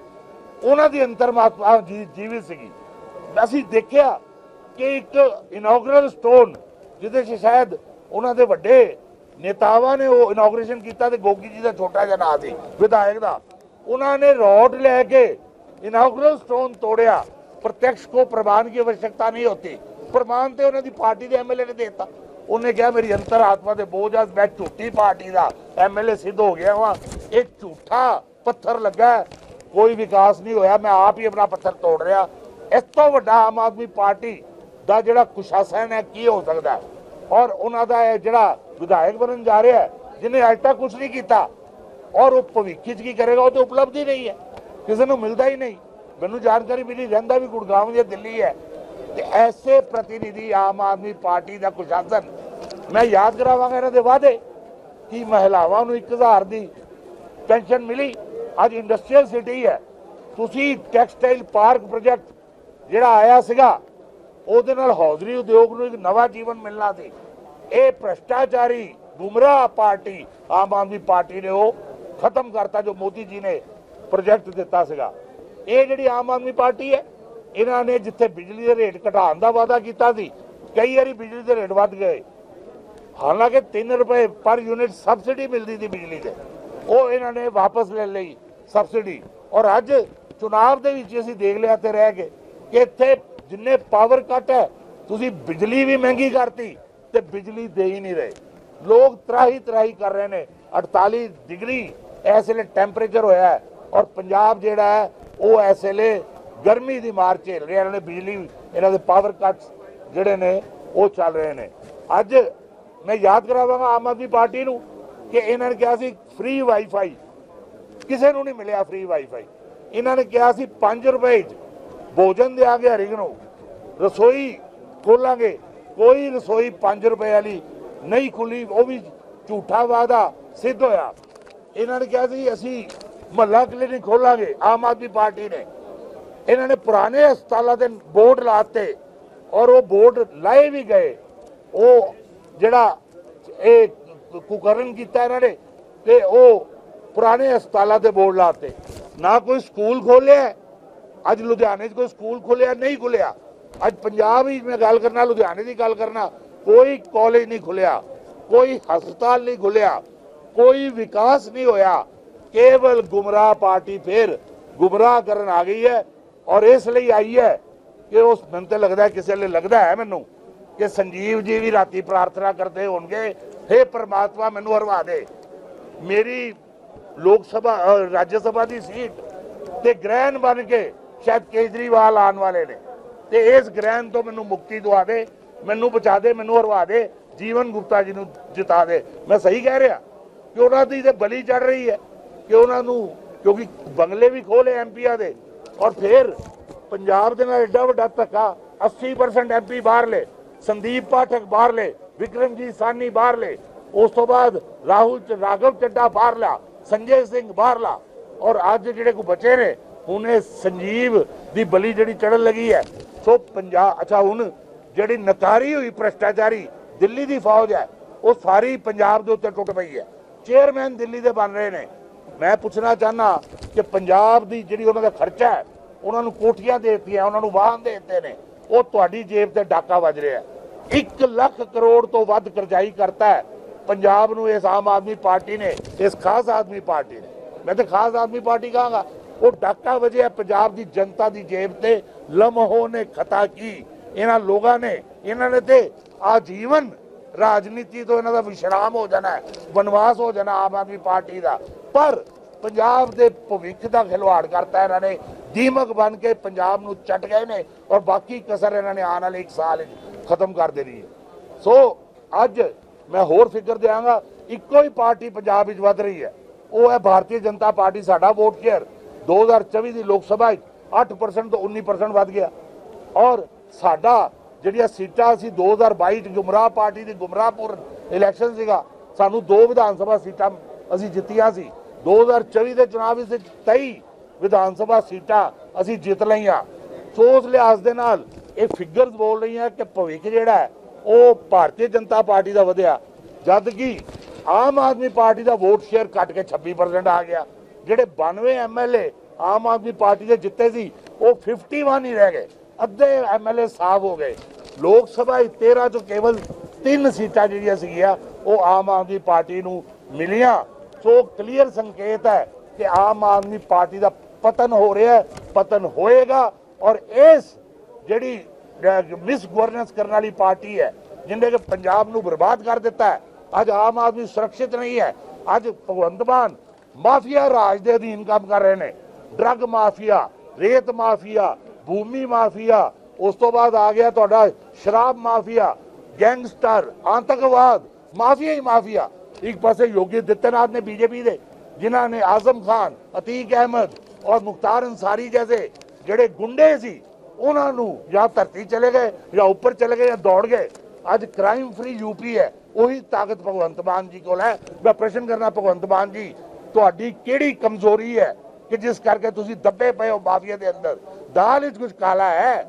ਉਹਨਾਂ ਦੀ ਅੰਤਰਮਾਤਮਾ ਜੀਵਿਤ ਸੀਗੀ। ਅਸੀਂ ਦੇਖਿਆ ਕਿ ਇੱਕ ਇਨੋਗਰਲ ਸਟੋਨ ਜਿਹਦੇ 'ਚ ਸ਼ਾਇਦ ਉਹਨਾਂ ਦੇ ਵੱਡੇ ਨੇਤਾਵਾਂ ਨੇ ਉਹ ਇਨੋਗਰੇਸ਼ਨ ਕੀਤਾ ਤੇ ਗੋਗੀ ਜੀ ਦਾ ਛੋਟਾ ਜਿਹਾ ਨਾਂ ਸੀ, ਵਿਧਾਇਕ ਦਾ, ਉਹਨਾਂ ਨੇ ਰੋਡ ਲੈ ਕੇ ਇਨਾਗਰਲ ਸਟੋਨ ਤੋੜਿਆ। ਪ੍ਰਤੱਖ ਕੋ ਪ੍ਰਮਾਨ ਦੀ आवश्यकता ਨਹੀਂ ਹੁੰਦੀ ਪ੍ਰਮਾਨ ਤੇ ਉਹਨਾਂ ਦੀ ਪਾਰਟੀ ਦੇ ਐਮਐਲਏ ਨੇ ਦਿੱਤਾ। ਉਹਨੇ ਕਿਹਾ, ਮੇਰੀ ਅੰਤਰ ਆਤਮਾ ਬੋਝ ਆ, ਮੈਂ ਝੂਠੀ ਪਾਰਟੀ ਦਾ ਐਮਐਲਏ ਸਿੱਧ ਹੋ ਗਿਆ ਵਾ। ਇਹ ਝੂਠਾ ਪੱਥਰ ਲੱਗਾ ਕੋਈ ਵਿਕਾਸ ਨਹੀਂ ਹੋਇਆ। ਮੈਂ ਆਪ ਹੀ ਆਪਣਾ ਪੱਥਰ ਤੋੜ ਰਿਹਾ। ਇਸ ਤੋਂ ਵੱਡਾ ਆਮ ਆਦਮੀ ਪਾਰਟੀ ਦਾ ਜਿਹੜਾ ਕੁਸ਼ਾਸਨ ਹੈ, ਕੀ ਹੋ ਸਕਦਾ ਔਰ ਉਹਨਾਂ ਦਾ ਇਹ ਜਿਹੜਾ ਵਿਧਾਇਕ ਬਣਨ ਜਾ ਰਿਹਾ ਜਿਹਨੇ ਅਜੇ ਤੱਕ ਕੁਝ ਨਹੀਂ ਕੀਤਾ, ਔਰ ਉਹ ਭਵਿੱਖ ਵਿੱਚ ਕੀ ਕਰੇਗਾ, ਉਹ ਤੇ ਉਪਲਬਧ ਹੀ ਨਹੀਂ ਹੈ। ਕਿਸੇ ਨੂੰ ਮਿਲਦਾ ਹੀ ਨਹੀਂ। ਮੈਨੂੰ ਜਾਣਕਾਰੀ ਮਿਲੀ, ਰਹਿੰਦਾ ਵੀ ਗੁੜਗਾਉਂ ਜਾਂ ਦਿੱਲੀ ਹੈ। ਤੇ ਐਸੇ ਪ੍ਰਤੀਨਿਧੀ ਆਮ ਆਦਮੀ ਪਾਰਟੀ ਦਾ ਕੁਸ਼ਾਸਨ ਮੈਂ ਯਾਦ ਕਰਾਵਾਂਗਾ ਇਹਨਾਂ ਦੇ ਵਾਅਦੇ ਕਿ ਮਹਿਲਾਵਾਂ ਨੂੰ 1000 ਦੀ ਪੈਨਸ਼ਨ ਮਿਲੀ। ਅੱਜ ਇੰਡਸਟਰੀਅਲ ਸਿਟੀ ਹੈ। ਤੁਸੀਂ ਟੈਕਸਟਾਈਲ ਪਾਰਕ ਪ੍ਰੋਜੈਕਟ ਜਿਹੜਾ ਆਇਆ ਸੀਗਾ, ਉਹਦੇ ਨਾਲ ਹੌਜ਼ਰੀ ਉਦਯੋਗ ਨੂੰ ਇੱਕ ਨਵਾਂ ਜੀਵਨ ਮਿਲਣਾ ਸੀ। ਇਹ ਭ੍ਰਸ਼ਟਾਚਾਰੀ ਗੁੰਮਰਾਹ ਪਾਰਟੀ ਆਮ ਆਦਮੀ ਪਾਰਟੀ ਨੇ ਉਹ ਖਤਮ ਕਰਤਾ, ਜੋ ਮੋਦੀ ਜੀ ਨੇ ਪ੍ਰੋਜੈਕਟ ਦਿੱਤਾ ਸੀਗਾ। ਇਹ ਜਿਹੜੀ ਆਮ ਆਦਮੀ ਪਾਰਟੀ ਹੈ, ਇਹਨਾਂ ਨੇ ਜਿੱਥੇ ਬਿਜਲੀ ਦੇ ਰੇਟ ਘਟਾਉਣ ਦਾ ਵਾਅਦਾ ਕੀਤਾ ਸੀ, ਕਈ ਵਾਰੀ ਬਿਜਲੀ ਦੇ ਰੇਟ ਵੱਧ ਗਏ। ਹਾਲਾਂਕਿ 3 ਰੁਪਏ ਪਰ ਯੂਨਿਟ ਸਬਸਿਡੀ ਮਿਲਦੀ ਸੀ ਬਿਜਲੀ ਤੇ। ਉਹ ਇਹਨਾਂ ਨੇ ਵਾਪਸ ਲੈ ਲਈ ਸਬਸਿਡੀ। ਔਰ ਅੱਜ ਚੁਣਾਵ ਦੇ ਵਿੱਚ ਅਸੀਂ ਦੇਖ ਲਿਆ ਤੇ ਰਹਿ ਗਏ ਕਿ ਇੱਥੇ ਜਿੰਨੇ ਪਾਵਰ ਕੱਟ ਹੈ, ਤੁਸੀਂ ਬਿਜਲੀ ਵੀ ਮਹਿੰਗੀ ਕਰਤੀ ਤੇ ਬਿਜਲੀ ਦੇ ਹੀ ਨਹੀਂ ਰਹੇ। ਲੋਕ ਤਰਾਹੀ ਤਰਾਹੀ ਕਰ ਰਹੇ ਨੇ। 48 ਡਿਗਰੀ ਇਸ ਵੇਲੇ ਟੈਂਪਰੇਚਰ ਹੋਇਆ ਹੈ। ਔਰ ਪੰਜਾਬ ਜਿਹੜਾ ਹੈ, ਉਹ ਇਸ ਵੇਲੇ ਗਰਮੀ ਦੀ ਮਾਰ ਝੇਲ ਰਿਹਾ। ਇਹਨਾਂ ਨੇ ਬਿਜਲੀ, ਇਹਨਾਂ ਦੇ ਪਾਵਰ ਕੱਟਸ ਜਿਹੜੇ ਨੇ, ਉਹ ਚੱਲ ਰਹੇ ਨੇ। ਅੱਜ ਮੈਂ ਯਾਦ ਕਰਾਵਾਂਗਾ ਆਮ ਆਦਮੀ ਪਾਰਟੀ ਨੂੰ ਕਿ ਇਹਨਾਂ ਨੇ ਕਿਹਾ ਸੀ ਫ੍ਰੀ ਵਾਈਫਾਈ ਕਿਸੇ ਨੂੰ ਨਹੀਂ ਮਿਲਿਆ ਫ੍ਰੀ ਵਾਈਫਾਈ ਇਹਨਾਂ ਨੇ ਕਿਹਾ ਸੀ 5 ਰੁਪਏ 'ਚ ਭੋਜਨ ਦਿਆਂਗੇ ਹਰਿਕ ਨੂੰ। ਰਸੋਈ ਖੋਲਾਂਗੇ। ਕੋਈ ਰਸੋਈ 5 ਰੁਪਏ ਵਾਲੀ ਨਹੀਂ ਖੁੱਲੀ, ਉਹ ਵੀ ਝੂਠਾ ਵਾਦਾ ਸਿੱਧ ਹੋਇਆ। ਇਹਨਾਂ ਨੇ ਕਿਹਾ ਸੀ, ਅਸੀਂ ਮਹੱਲਾ ਕਲੀਨਿਕ ਖੋਲਾਂਗੇ, ਆਮ ਆਦਮੀ ਪਾਰਟੀ ਨੇ। ਇਹਨਾਂ ਨੇ ਪੁਰਾਣੇ ਹਸਪਤਾਲਾਂ ਦੇ ਬੋਰਡ ਲਾਤੇ ਔਰ ਉਹ ਬੋਰਡ ਲਾਏ ਵੀ ਗਏ। ਉਹ ਜਿਹੜਾ ਇਹ ਕੁਕਰਨ ਕੀਤਾ ਇਹਨਾਂ ਨੇ ਤੇ ਉਹ ਪੁਰਾਣੇ ਹਸਪਤਾਲਾਂ ਦੇ ਬੋਰਡ ਲਾਤੇ। ਨਾ ਕੋਈ ਸਕੂਲ ਖੋਲਿਆ, ਅੱਜ ਲੁਧਿਆਣੇ 'ਚ ਕੋਈ ਸਕੂਲ ਖੋਲਿਆ, ਨਹੀਂ ਖੁੱਲਿਆ। ਅੱਜ ਪੰਜਾਬ ਹੀ ਮੈਂ ਗੱਲ ਕਰਨਾ, ਲੁਧਿਆਣੇ ਦੀ ਗੱਲ ਕਰਨਾ, ਕੋਈ ਕਾਲਜ ਨਹੀਂ ਖੁੱਲਿਆ, ਕੋਈ ਹਸਪਤਾਲ ਨਹੀਂ ਖੁੱਲਿਆ, ਕੋਈ ਵਿਕਾਸ ਨਹੀਂ ਹੋਇਆ। ਕੇਵਲ ਗੁੰਮਰਾਹ ਪਾਰਟੀ ਫਿਰ ਗੁੰਮਰਾਹ ਕਰਨ ਆ ਗਈ ਹੈ ਔਰ ਇਸ ਲਈ ਆਈ ਹੈ ਕਿ ਉਸ ਮੈਨੂੰ ਤਾਂ ਲੱਗਦਾ ਕਿਸੇ ਲਈ ਲੱਗਦਾ ਹੈ ਮੈਨੂੰ ਕਿ ਸੰਜੀਵ ਜੀ ਵੀ ਰਾਤੀ ਪ੍ਰਾਰਥਨਾ ਕਰਦੇ ਹੋਣਗੇ, ਹੇ ਪ੍ਰਮਾਤਮਾ ਮੈਨੂੰ ਹਰਵਾ ਦੇ। ਮੇਰੀ ਲੋਕ ਸਭਾ ਰਾਜ ਸਭਾ ਦੀ ਸੀਟ ਤੇ ਗ੍ਰਹਿਣ ਬਣ ਕੇ ਸ਼ਾਇਦ ਕੇਜਰੀਵਾਲ ਆਉਣ ਵਾਲੇ ਨੇ। ਤੇ ਇਸ ਗ੍ਰਹਿਣ ਤੋਂ ਮੈਨੂੰ ਮੁਕਤੀ ਦਵਾ ਦੇ, ਮੈਨੂੰ ਬਚਾ ਦੇ, ਮੈਨੂੰ ਹਰਵਾ ਦੇ, ਜੀਵਨ ਗੁਪਤਾ ਜੀ ਨੂੰ ਜਿਤਾ ਦੇ। ਮੈਂ ਸਹੀ ਕਹਿ ਰਿਹਾ ਕਿ ਉਹਨਾਂ ਦੀ ਤੇ ਬਲੀ ਚੜ ਰਹੀ ਹੈ। ਕਿ ਉਹਨਾਂ ਨੂੰ, ਕਿਉਂਕਿ ਬੰਗਲੇ ਵੀ ਖੋਲੇ ਐਮਪੀਆਂ ਦੇ, ਔਰ ਫਿਰ ਪੰਜਾਬ ਦੇ ਨਾਲ ਐਡਾ ਵੱਡਾ ਧੱਕਾ 80% ਐਮਪੀ ਬਾਹਰਲੇ ਸੰਦੀਪ ਪਾਠਕ ਬਾਹਰਲੇ ਵਿਕਰਮਜੀਤ ਸਾਨੀ ਬਾਹਰਲੇ ਉਸ ਤੋਂ ਬਾਅਦ ਰਾਹੁਲ ਰਾਘਵ ਚੱਡਾ ਬਾਹਰਲਾ ਸੰਜੇ ਸਿੰਘ ਬਾਹਰਲਾ ਔਰ ਅੱਜ ਜਿਹੜੇ ਕੋ ਬਚੇ ਨੇ, ਹੁਣ ਇਹ ਸੰਜੀਵ ਦੀ ਬਲੀ ਜਿਹੜੀ ਚੜਨ ਲੱਗੀ ਹੈ, ਸੋ ਪੰਜਾਬ ਅੱਛਾ ਹੁਣ ਜਿਹੜੀ ਨਕਾਰੀ ਹੋਈ ਭ੍ਰਸ਼ਟਾਚਾਰੀ, ਦਿੱਲੀ ਦੀ ਫੌਜ ਹੈ, ਉਹ ਸਾਰੀ ਪੰਜਾਬ ਦੇ ਉੱਤੇ ਟੁੱਟ ਪਈ ਹੈ। ਚੇਅਰਮੈਨ ਦਿੱਲੀ ਦੇ ਬਣ ਰਹੇ ਨੇ ਮੈਂ ਪੁੱਛਣਾ ਚਾਹਨਾ ਕਿ ਪੰਜਾਬ ਦੀ ਜਿਹੜੀ ਉਹਨਾਂ ਦਾ ਖਰਚਾ ਹੈ, ਉਹਨਾਂ ਨੂੰ ਕੋਠੀਆਂ ਦੇ ਦਿੱਤੀਆਂ, ਉਹਨਾਂ ਨੂੰ ਵਾਹਨ ਦੇ ਦਿੱਤੇ ਨੇ, ਉਹ ਤੁਹਾਡੀ ਜੇਬ ਤੇ ਡਾਕਾ ਵੱਜ ਰਿਹਾ ਹੈ। 1 ਲੱਖ ਕਰੋੜ ਤੋਂ ਵੱਧ ਕਰਜ਼ਾਈ ਕਰਤਾ ਹੈ। ਪੰਜਾਬ ਨੂੰ ਇਸ ਆਮ ਆਦਮੀ ਪਾਰਟੀ ਨੇ, ਇਸ ਖਾਸ ਆਦਮੀ ਪਾਰਟੀ ਨੇ। ਮੈਂ ਤਾਂ ਖਾਸ ਆਦਮੀ ਪਾਰਟੀ ਕਹਾਂਗਾ, ਉਹ ਡਾਕਾ ਵਜਿਆ ਪੰਜਾਬ ਦੀ ਜਨਤਾ ਦੀ ਜੇਬ ਤੇ, ਲਮਹੋ ਨੇ ਖਤਾ ਕੀ, ਇਹਨਾਂ ਲੋਕਾਂ ਨੇ, ਇਹਨਾਂ ਨੇ ਤੇ ਆਜੀਵਨ ਰਾਜਨੀਤੀ ਤੋਂ ਇਹਨਾਂ ਦਾ ਵਿਸ਼ਰਾਮ ਹੋ ਜਾਣਾ ਹੈ, ਵਨਵਾਸ ਹੋ ਜਾਣਾ ਆਮ ਆਦਮੀ ਪਾਰਟੀ ਦਾ। ਪਰ ਪੰਜਾਬ ਦੇ ਭਵਿੱਖ ਦਾ ਖਿਲਵਾੜ ਕਰਤਾ ਇਹਨਾਂ ਨੇ। ਦੀਮਕ ਬਣ ਕੇ ਪੰਜਾਬ ਨੂੰ ਚੱਟ ਗਏ ਨੇ ਔਰ ਬਾਕੀ ਕਸਰ ਇਹਨਾਂ ਨੇ ਆਉਣ ਵਾਲੇ ਇੱਕ ਸਾਲ ਵਿੱਚ ਖਤਮ ਕਰ ਦੇਣੀ ਹੈ। ਸੋ ਅੱਜ ਮੈਂ ਹੋਰ ਫਿਕਰ ਦਿਆਂਗਾ, ਇੱਕੋ ਹੀ ਪਾਰਟੀ ਪੰਜਾਬ ਵਿੱਚ ਵੱਧ ਰਹੀ ਹੈ। ਉਹ ਹੈ ਭਾਰਤੀ ਜਨਤਾ ਪਾਰਟੀ, ਸਾਡਾ ਵੋਟ ਸ਼ੇਅਰ। 2024 ਦੀ ਲੋਕ ਸਭਾ ਵਿੱਚ 8% ਤੋਂ 19% ਵੱਧ ਗਿਆ। ਔਰ ਸਾਡਾ ਜਿਹੜੀਆਂ ਸੀਟਾਂ ਸੀ 2022 ਚ ਗੁਮਰਾਹ ਪਾਰਟੀ ਦੀ ਗੁਮਰਾਹਪੁਰ ਇਲੈਕਸ਼ਨ ਸੀਗਾ, ਸਾਨੂੰ ਦੋ ਵਿਧਾਨ ਸਭਾ ਸੀਟਾਂ ਅਸੀਂ ਜਿੱਤੀਆਂ ਸੀ। 2024 ਦੇ ਚੁਣਾਵ ਵਿੱਚ 23 ਵਿਧਾਨ ਸਭਾ ਸੀਟਾਂ ਅਸੀਂ ਜਿੱਤ ਲਈਆਂ। ਸੋ ਉਸ ਲਿਹਾਜ਼ ਦੇ ਨਾਲ ਇਹ ਫਿਗਰਸ ਬੋਲ ਰਹੀਆਂ ਕਿ ਭਵਿੱਖ ਜਿਹੜਾ ਉਹ ਭਾਰਤੀ ਜਨਤਾ ਪਾਰਟੀ ਦਾ ਵਧਿਆ। ਜਦ ਕਿ ਆਮ ਆਦਮੀ ਪਾਰਟੀ ਦਾ ਵੋਟ ਸ਼ੇਅਰ ਘਟ ਕੇ 26% ਆ ਗਿਆ। ਜਿਹੜੇ 92 ਐਮਐਲਏ ਆਮ ਆਦਮੀ ਪਾਰਟੀ ਦੇ ਜਿੱਤੇ ਸੀ, ਉਹ 51 ਹੀ ਰਹਿ ਗਏ। ਅੱਧੇ ਐਮਐਲਏ ਸਾਫ਼ ਹੋ ਗਏ। ਲੋਕ ਸਭਾ 'ਚ 13 ਤੋਂ ਕੇਵਲ ਤਿੰਨ ਸੀਟਾਂ ਜਿਹੜੀਆਂ ਸੀਗੀਆਂ, ਉਹ ਆਮ ਆਦਮੀ ਪਾਰਟੀ ਨੂੰ ਮਿਲੀਆਂ। ਸੋ ਕਲੀਅਰ ਸੰਕੇਤ ਹੈ ਕਿ ਆਮ ਆਦਮੀ ਪਾਰਟੀ ਦਾ ਪਤਨ ਹੋ ਰਿਹਾ ਹੈ, ਪਤਨ ਹੋਏਗਾ ਔਰ ਇਸ ਜਿਹੜੀ ਮਿਸ ਗਵਰਨੈਂਸ ਕਰਨ ਵਾਲੀ ਪਾਰਟੀ ਹੈ, ਜਿੰਨੇ ਕਿ ਪੰਜਾਬ ਨੂੰ ਬਰਬਾਦ ਕਰ ਦਿੱਤਾ ਹੈ, ਅੱਜ ਆਮ ਆਦਮੀ ਸੁਰੱਖਿਅਤ ਨਹੀਂ ਹੈ, ਅੱਜ ਭਗਵੰਤ ਮਾਨ ਮਾਫੀਆ ਰਾਜ ਦੇ ਅਧੀਨ ਕੰਮ ਕਰ ਰਹੇ ਨੇ ਡਰੱਗ ਮਾਫੀਆ, ਰੇਤ ਮਾਫੀਆ, ਭੂਮੀ ਮਾਫੀਆ, ਉਸ ਤੋਂ ਬਾਅਦ ਆ ਗਿਆ ਤੁਹਾਡਾ ਸ਼ਰਾਬ ਮਾਫੀਆ, ਗੈਂਗਸਟਰ, ਆਤੰਕਵਾਦ, ਮਾਫੀਆ ਹੀ ਮਾਫੀਆ। ਇੱਕ ਪਾਸੇ ਯੋਗੀ ਦਿੱਤਨਾਥ ਨੇ ਬੀਜੇਪੀ ਦੇ, ਜਿਨ੍ਹਾਂ ਨੇ ਆਜ਼ਮ ਖਾਨ, ਅਤੀਕ ਅਹਿਮਦ ਔਰ ਮੁਖਤਾਰ ਅੰਸਾਰੀ ਜੈਸੇ ਜਿਹੜੇ ਗੁੰਡੇ ਸੀ, ਉਹਨਾਂ ਨੂੰ ਜਾਂ ਧਰਤੀ ਚਲੇ ਗਏ ਜਾਂ ਉੱਪਰ ਚਲੇ ਗਏ ਜਾਂ ਦੌੜ ਗਏ। ਅੱਜ ਕ੍ਰਾਈਮ ਫ੍ਰੀ ਯੂਪੀ ਹੈ, ਉਹੀ ਤਾਕਤ ਭਗਵੰਤ ਮਾਨ ਜੀ ਕੋਲ ਹੈ। ਮੈਂ ਪ੍ਰਸ਼ਨ ਕਰਨਾ ਭਗਵੰਤ ਮਾਨ ਜੀ, ਤੁਹਾਡੀ ਕਿਹੜੀ ਕਮਜ਼ੋਰੀ ਹੈ ਕਿ ਜਿਸ ਕਰਕੇ ਤੁਸੀਂ ਦੱਬੇ ਪਏ ਹੋ ਮਾਫੀਆ ਦੇ ਅੰਦਰ? ਦਾਲ ਵਿੱਚ ਕੁਝ ਕਾਲਾ ਹੈ?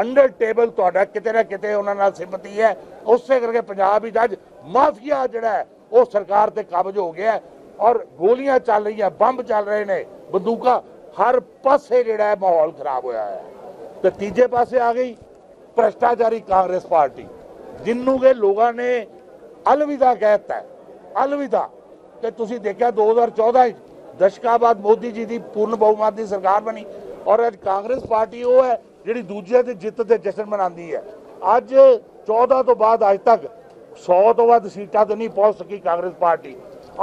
ਅੰਡਰ ਟੇਬਲ ਤੁਹਾਡਾ ਕਿਤੇ ਨਾ ਕਿਤੇ ਉਹਨਾਂ ਨਾਲ ਸਿੰਪਤੀ ਹੈ। ਉਸੇ ਕਰਕੇ ਪੰਜਾਬ ਵਿੱਚ ਅੱਜ ਮਾਫੀਆ ਜਿਹੜਾ ਹੈ ਉਹ ਸਰਕਾਰ ਤੇ ਕਾਬਜ਼ ਹੋ ਗਿਆ ਔਰ ਗੋਲੀਆਂ ਚੱਲ ਰਹੀਆਂ, ਬੰਬ ਚੱਲ ਰਹੇ ਨੇ। ਬੰਦੂਕਾਂ ਹਰ ਪਾਸੇ ਜਿਹੜਾ ਮਾਹੌਲ ਖਰਾਬ ਹੋਇਆ ਹੈ। ਤੇ ਤੀਜੇ ਪਾਸੇ ਆ ਗਈ ਭ੍ਰਸ਼ਟਾਚਾਰੀ ਕਾਂਗਰਸ ਪਾਰਟੀ, ਜਿੰਨੂੰ ਕੇ ਲੋਕਾਂ ਨੇ ਅਲਵਿਦਾ ਕਹਿਤਾ ਹੈ, ਅਲਵਿਦਾ। ਤੇ ਤੁਸੀਂ ਦੇਖਿਆ 2014 ਵਿੱਚ ਦਸ਼ਕਾਂ ਬਾਅਦ ਮੋਦੀ ਜੀ ਦੀ ਪੂਰਨ ਬਹੁਮਤ ਦੀ ਸਰਕਾਰ ਬਣੀ ਔਰ ਅੱਜ ਕਾਂਗਰਸ ਪਾਰਟੀ ਉਹ ਹੈ ਜਿਹੜੀ ਦੂਜਿਆਂ ਦੀ ਜਿੱਤ ਦੇ ਜਸ਼ਨ ਮਨਾਉਂਦੀ ਹੈ। ਅੱਜ 14 ਤੋਂ ਬਾਅਦ ਅੱਜ ਤੱਕ 100 ਤੋਂ ਵੱਧ ਸੀਟਾਂ ਤੇ ਨਹੀਂ ਪਹੁੰਚ ਸਕੀ ਕਾਂਗਰਸ ਪਾਰਟੀ।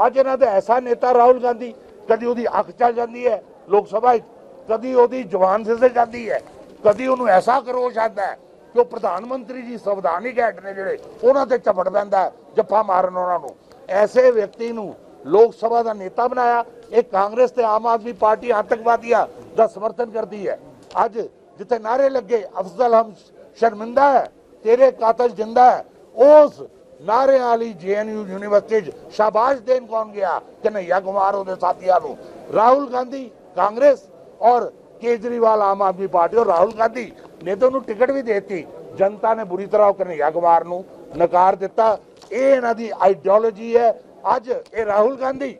ਅੱਜ ਇਹਨਾਂ ਦਾ ਐਸਾ ਨੇਤਾ ਰਾਹੁਲ ਗਾਂਧੀ, ਕਦੀ ਉਹਦੀ ਅੱਖ ਚੱਲ ਜਾਂਦੀ ਹੈ ਲੋਕ ਸਭਾ 'ਚ ਕਦੀ ਉਹਦੀ ਜਵਾਨ ਸਿੱਧੇ ਜਾਂਦੀ ਹੈ, ਕਦੀ ਉਹਨੂੰ ਐਸਾ ਕਰੋਸ਼ ਆਉਂਦਾ ਹੈ ਕਿ ਉਹ ਪ੍ਰਧਾਨ ਮੰਤਰੀ ਜੀ ਸੰਵਿਧਾਨਿਕ ਹੈਡ ਨੇ ਜਿਹੜੇ, ਉਹਨਾਂ ਤੇ ਝਪਟ ਪੈਂਦਾ ਜੱਫਾ ਮਾਰਨ ਉਹਨਾਂ ਨੂੰ। ਐਸੇ ਵਿਅਕਤੀ ਨੂੰ ਲੋਕ ਸਭਾ ਦਾ ਨੇਤਾ ਬਣਾਇਆ, ਇਹ ਕਾਂਗਰਸ ਤੇ ਆਮ ਆਦਮੀ ਪਾਰਟੀ ਆਤੰਕਵਾਦੀਆਂ ਦਾ ਸਮਰਥਨ ਕਰਦੀ ਹੈ। ਅੱਜ ਜਿੱਥੇ ਨਾਰੇ ਲੱਗੇ, ਅਫਜ਼ਲ ਹਮ ਸ਼ਰਮਿੰਦਾ ਹੈ, ਤੇਰੇ ਕਾਤਲ ਜਿੰਦਾ ਹੈ, ਉਸ ਨਾਰੇ ਵਾਲੀ ਜੇਐਨਯੂ ਯੂਨੀਵਰਸਿਟੀ 'ਚ ਸ਼ਾਬਾਸ਼ ਦੇਣ ਕੌਣ ਗਿਆ? ਕਨਈਆ ਕੁਮਾਰ ਉਹਦੇ ਸਾਥੀਆਂ ਨੂੰ। ਰਾਹੁਲ ਗਾਂਧੀ, ਕਾਂਗਰਸ ਔਰ ਕੇਜਰੀਵਾਲ ਆਮ ਆਦਮੀ ਪਾਰਟੀ ਔਰ ਰਾਹੁਲ ਗਾਂਧੀ ਨੇ ਤਾਂ ਉਹਨੂੰ ਟਿਕਟ ਵੀ ਦੇਤੀ। ਜਨਤਾ ਨੇ ਬੁਰੀ ਤਰ੍ਹਾਂ ਉਹ ਕਨਈਆ ਕੁਮਾਰ ਨੂੰ ਨਕਾਰ ਦਿੱਤਾ। ਇਹ ਇਹਨਾਂ ਦੀ ਆਈਡੀਓਲੋਜੀ ਹੈ। ਅੱਜ ਇਹ ਰਾਹੁਲ ਗਾਂਧੀ